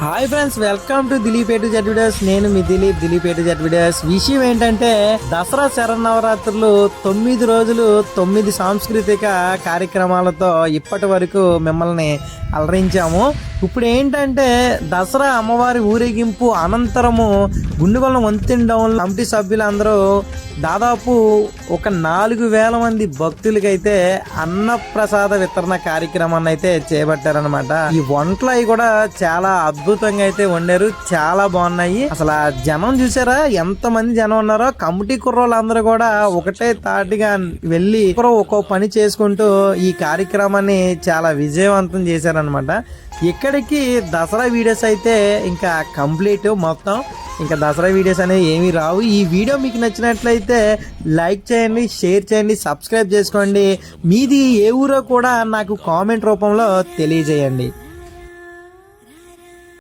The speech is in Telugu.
Hi friends welcome to Dileep a to Z videos నేను మీ Dilip Dilip a to Z videos విషయం ఏంటంటే దసరా శరన్నవరాత్రులు తొమ్మిది రోజులు తొమ్మిది సాంస్కృతిక కార్యక్రమాలతో ఇప్పటి వరకు మిమ్మల్ని అలరించాము. ఇప్పుడు ఏంటంటే దసరా అమ్మవారి ఊరేగింపు అనంతరము గుండుగొల్ల వంతెన డౌన్ కమిటీ సభ్యులందరూ దాదాపు ఒక నాలుగు వేల మంది భక్తులకైతే అన్నప్రసాద వితరణ కార్యక్రమాన్ని అయితే చేపట్టారనమాట ఈ వంటలు అవి కూడా చాలా అద్భుతంగా అయితే వండారు. చాలా బాగున్నాయి. అసలు ఆ జనం చూసారా? ఎంత మంది జనం ఉన్నారో? కమిటీ కుర్రోళ్ళందరూ కూడా ఒకటే తాటిగా వెళ్ళి ఒకరు ఒక్కో పని చేసుకుంటూ ఈ కార్యక్రమాన్ని చాలా విజయవంతం చేశారనమాట ఇక్కడికి దసరా వీడియోస్ అయితే ఇంకా కంప్లీట్ మొత్తం. ఇంకా దసరా వీడియోస్ అనేవి ఏమీ రావు. ఈ వీడియో మీకు నచ్చినట్లయితే లైక్ చేయండి షేర్ చేయండి సబ్స్క్రైబ్ చేసుకోండి. మీది ఏ ఊరో కూడా నాకు కామెంట్ రూపంలో తెలియజేయండి.